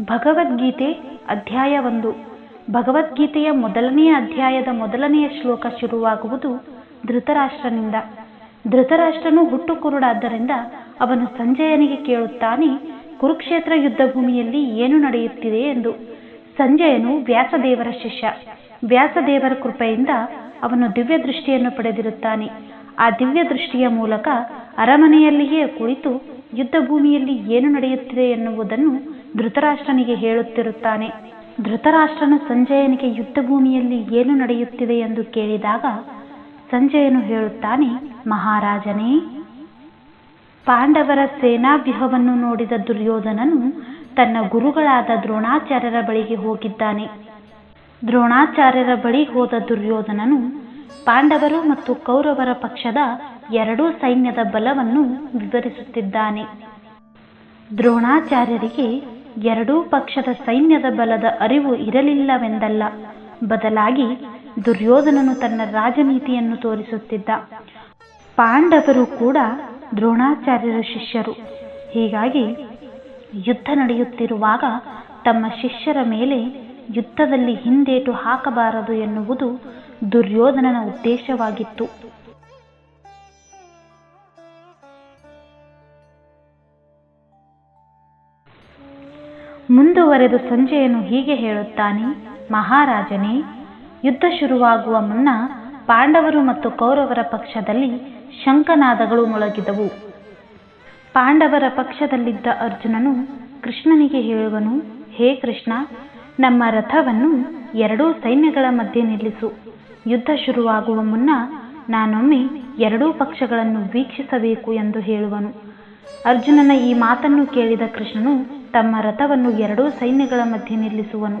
ಭಗವದ್ಗೀತೆ ಅಧ್ಯಾಯ ಒಂದು. ಭಗವದ್ಗೀತೆಯ ಮೊದಲನೆಯ ಅಧ್ಯಾಯದ ಮೊದಲನೆಯ ಶ್ಲೋಕ ಶುರುವಾಗುವುದು ಧೃತರಾಷ್ಟ್ರನಿಂದ. ಧೃತರಾಷ್ಟ್ರನು ಹುಟ್ಟು ಕುರುಡಾದ್ದರಿಂದ ಅವನು ಸಂಜಯನಿಗೆ ಕೇಳುತ್ತಾನೆ, ಕುರುಕ್ಷೇತ್ರ ಯುದ್ಧ ಭೂಮಿಯಲ್ಲಿ ಏನು ನಡೆಯುತ್ತಿದೆ ಎಂದು. ಸಂಜಯನು ವ್ಯಾಸದೇವರ ಶಿಷ್ಯ. ವ್ಯಾಸದೇವರ ಕೃಪೆಯಿಂದ ಅವನು ದಿವ್ಯ ದೃಷ್ಟಿಯನ್ನು ಪಡೆದಿರುತ್ತಾನೆ. ಆ ದಿವ್ಯ ದೃಷ್ಟಿಯ ಮೂಲಕ ಅರಮನೆಯಲ್ಲಿಯೇ ಕುಳಿತು ಯುದ್ಧ ಭೂಮಿಯಲ್ಲಿ ಏನು ನಡೆಯುತ್ತಿದೆ ಎನ್ನುವುದನ್ನು ಧೃತರಾಷ್ಟ್ರನಿಗೆ ಹೇಳುತ್ತಿರುತ್ತಾನೆ. ಧೃತರಾಷ್ಟ್ರನು ಸಂಜಯನಿಗೆ ಯುದ್ಧ ಭೂಮಿಯಲ್ಲಿ ಏನು ನಡೆಯುತ್ತಿದೆ ಎಂದು ಕೇಳಿದಾಗ ಸಂಜಯನು ಹೇಳುತ್ತಾನೆ, ಮಹಾರಾಜನೇ, ಪಾಂಡವರ ಸೇನಾವ್ಯೂಹವನ್ನು ನೋಡಿದ ದುರ್ಯೋಧನನು ತನ್ನ ಗುರುಗಳಾದ ದ್ರೋಣಾಚಾರ್ಯರ ಬಳಿಗೆ ಹೋಗಿದ್ದಾನೆ. ದ್ರೋಣಾಚಾರ್ಯರ ಬಳಿ ಹೋದ ದುರ್ಯೋಧನನು ಪಾಂಡವರು ಮತ್ತು ಕೌರವರ ಪಕ್ಷದ ಎರಡೂ ಸೈನ್ಯದ ಬಲವನ್ನು ವಿವರಿಸುತ್ತಿದ್ದಾನೆ. ದ್ರೋಣಾಚಾರ್ಯರಿಗೆ ಎರಡೂ ಪಕ್ಷದ ಸೈನ್ಯದ ಬಲದ ಅರಿವು ಇರಲಿಲ್ಲವೆಂದಲ್ಲ. ಬದಲಾಗಿ ದುರ್ಯೋಧನನು ತನ್ನ ರಾಜನೀತಿಯನ್ನು ತೋರಿಸುತ್ತಿದ್ದ. ಪಾಂಡವರು ಕೂಡ ದ್ರೋಣಾಚಾರ್ಯರ ಶಿಷ್ಯರು. ಹೀಗಾಗಿ ಯುದ್ಧ ನಡೆಯುತ್ತಿರುವಾಗ ತಮ್ಮ ಶಿಷ್ಯರ ಮೇಲೆ ಯುದ್ಧದಲ್ಲಿ ಹಿಂದೇಟು ಹಾಕಬಾರದು ಎನ್ನುವುದು ದುರ್ಯೋಧನನ ಉದ್ದೇಶವಾಗಿತ್ತು. ಮುಂದುವರೆದು ಸಂಜೆಯನ್ನು ಹೀಗೆ ಹೇಳುತ್ತಾನೆ, ಮಹಾರಾಜನೇ, ಯುದ್ಧ ಶುರುವಾಗುವ ಮುನ್ನ ಪಾಂಡವರು ಮತ್ತು ಕೌರವರ ಪಕ್ಷದಲ್ಲಿ ಶಂಕನಾದಗಳು ಮೊಳಗಿದವು. ಪಾಂಡವರ ಪಕ್ಷದಲ್ಲಿದ್ದ ಅರ್ಜುನನು ಕೃಷ್ಣನಿಗೆ ಹೇಳುವನು, ಹೇ ಕೃಷ್ಣ, ನಮ್ಮ ರಥವನ್ನು ಎರಡೂ ಸೈನ್ಯಗಳ ಮಧ್ಯೆ ನಿಲ್ಲಿಸು. ಯುದ್ಧ ಶುರುವಾಗುವ ಮುನ್ನ ನಾನೊಮ್ಮೆ ಎರಡೂ ಪಕ್ಷಗಳನ್ನು ವೀಕ್ಷಿಸಬೇಕು ಎಂದು ಹೇಳುವನು ಅರ್ಜುನನ ಈ ಮಾತನ್ನು ಕೇಳಿದ ಕೃಷ್ಣನು ತಮ್ಮ ರಥವನ್ನು ಎರಡೂ ಸೈನ್ಯಗಳ ಮಧ್ಯೆ ನಿಲ್ಲಿಸುವನು.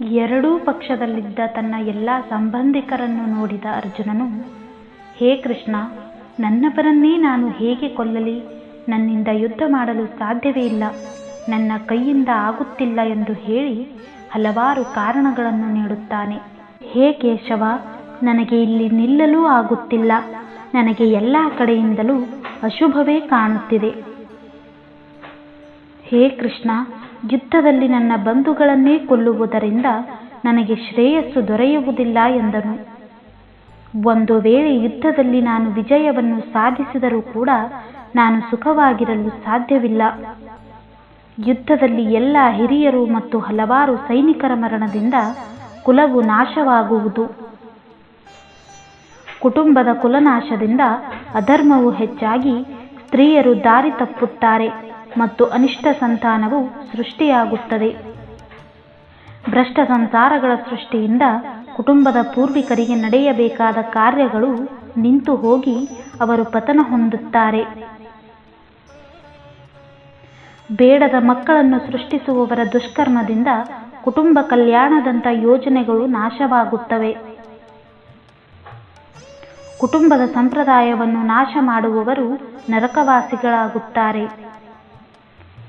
ಎರಡೂ ಪಕ್ಷದಲ್ಲಿದ್ದ ತನ್ನ ಎಲ್ಲ ಸಂಬಂಧಿಕರನ್ನು ನೋಡಿದ ಅರ್ಜುನನು, ಹೇ ಕೃಷ್ಣ ನನ್ನವರನ್ನೇ ನಾನು ಹೇಗೆ ಕೊಲ್ಲಲಿ? ನನ್ನಿಂದ ಯುದ್ಧ ಮಾಡಲು ಸಾಧ್ಯವೇ ಇಲ್ಲ. ನನ್ನ ಕೈಯಿಂದ ಆಗುತ್ತಿಲ್ಲ ಎಂದು ಹೇಳಿ ಹಲವಾರು ಕಾರಣಗಳನ್ನು ನೀಡುತ್ತಾನೆ. ಹೇ ಕೇಶವ, ನನಗೆ ಇಲ್ಲಿ ನಿಲ್ಲಲೂ ಆಗುತ್ತಿಲ್ಲ. ನನಗೆ ಎಲ್ಲ ಕಡೆಯಿಂದಲೂ ಅಶುಭವೇ ಕಾಣುತ್ತಿದೆ. ಹೇ ಕೃಷ್ಣ, ಯುದ್ಧದಲ್ಲಿ ನನ್ನ ಬಂಧುಗಳನ್ನೇ ಕೊಲ್ಲುವುದರಿಂದ ನನಗೆ ಶ್ರೇಯಸ್ಸು ದೊರೆಯುವುದಿಲ್ಲ ಎಂದನು. ಒಂದು ವೇಳೆ ಯುದ್ಧದಲ್ಲಿ ನಾನು ವಿಜಯವನ್ನು ಸಾಧಿಸಿದರೂ ಕೂಡ ನಾನು ಸುಖವಾಗಿರಲು ಸಾಧ್ಯವಿಲ್ಲ. ಯುದ್ಧದಲ್ಲಿ ಎಲ್ಲ ಹಿರಿಯರು ಮತ್ತು ಹಲವಾರು ಸೈನಿಕರ ಮರಣದಿಂದ ಕುಲವು ನಾಶವಾಗುವುದು. ಕುಟುಂಬದ ಕುಲನಾಶದಿಂದ ಅಧರ್ಮವು ಹೆಚ್ಚಾಗಿ ಸ್ತ್ರೀಯರು ದಾರಿ ತಪ್ಪುತ್ತಾರೆ. ಮತ್ತು ಅನಿಷ್ಟ ಸಂತಾನವು ಸೃಷ್ಟಿಯಾಗುತ್ತದೆ. ಭ್ರಷ್ಟ ಸಂಸಾರಗಳ ಸೃಷ್ಟಿಯಿಂದ ಕುಟುಂಬದ ಪೂರ್ವಿಕರಿಗೆ ನಡೆಯಬೇಕಾದ ಕಾರ್ಯಗಳು ನಿಂತು ಹೋಗಿ ಅವರು ಪತನ ಹೊಂದುತ್ತಾರೆ. ಬೇಡದ ಮಕ್ಕಳನ್ನು ಸೃಷ್ಟಿಸುವವರ ದುಷ್ಕರ್ಮದಿಂದ ಕುಟುಂಬ ಕಲ್ಯಾಣದಂಥ ಯೋಜನೆಗಳು ನಾಶವಾಗುತ್ತವೆ. ಕುಟುಂಬದ ಸಂಪ್ರದಾಯವನ್ನು ನಾಶ ಮಾಡುವವರು ನರಕವಾಸಿಗಳಾಗುತ್ತಾರೆ.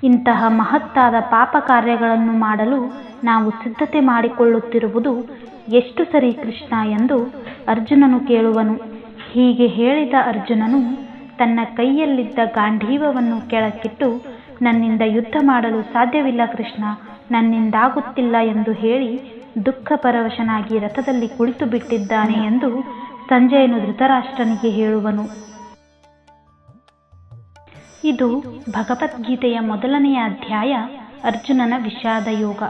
ಇಂತಹ ಮಹತ್ತಾದ ಪಾಪ ಕಾರ್ಯಗಳನ್ನು ಮಾಡಲು ನಾವು ಸಿದ್ಧತೆ ಮಾಡಿಕೊಳ್ಳುತ್ತಿರುವುದು ಎಷ್ಟು ಸರಿ ಕೃಷ್ಣ ಎಂದು ಅರ್ಜುನನು ಕೇಳುವನು. ಹೀಗೆ ಹೇಳಿದ ಅರ್ಜುನನು ತನ್ನ ಕೈಯಲ್ಲಿದ್ದ ಗಾಂಧೀವವನ್ನು ಕೆಳಕ್ಕಿಟ್ಟು ನನ್ನಿಂದ ಯುದ್ಧ ಮಾಡಲು ಸಾಧ್ಯವಿಲ್ಲ ಕೃಷ್ಣ, ನನ್ನಿಂದಾಗುತ್ತಿಲ್ಲ ಎಂದು ಹೇಳಿ ದುಃಖ ಪರವಶನಾಗಿ ರಥದಲ್ಲಿ ಕುಳಿತು ಬಿಟ್ಟಿದ್ದಾನೆ ಎಂದು ಸಂಜಯನು ಧೃತರಾಷ್ಟ್ರನಿಗೆ ಹೇಳುವನು. ಇದು ಭಗವದ್ಗೀತೆಯ ಮೊದಲನೆಯ ಅಧ್ಯಾಯ ಅರ್ಜುನನ ವಿಷಾದ ಯೋಗ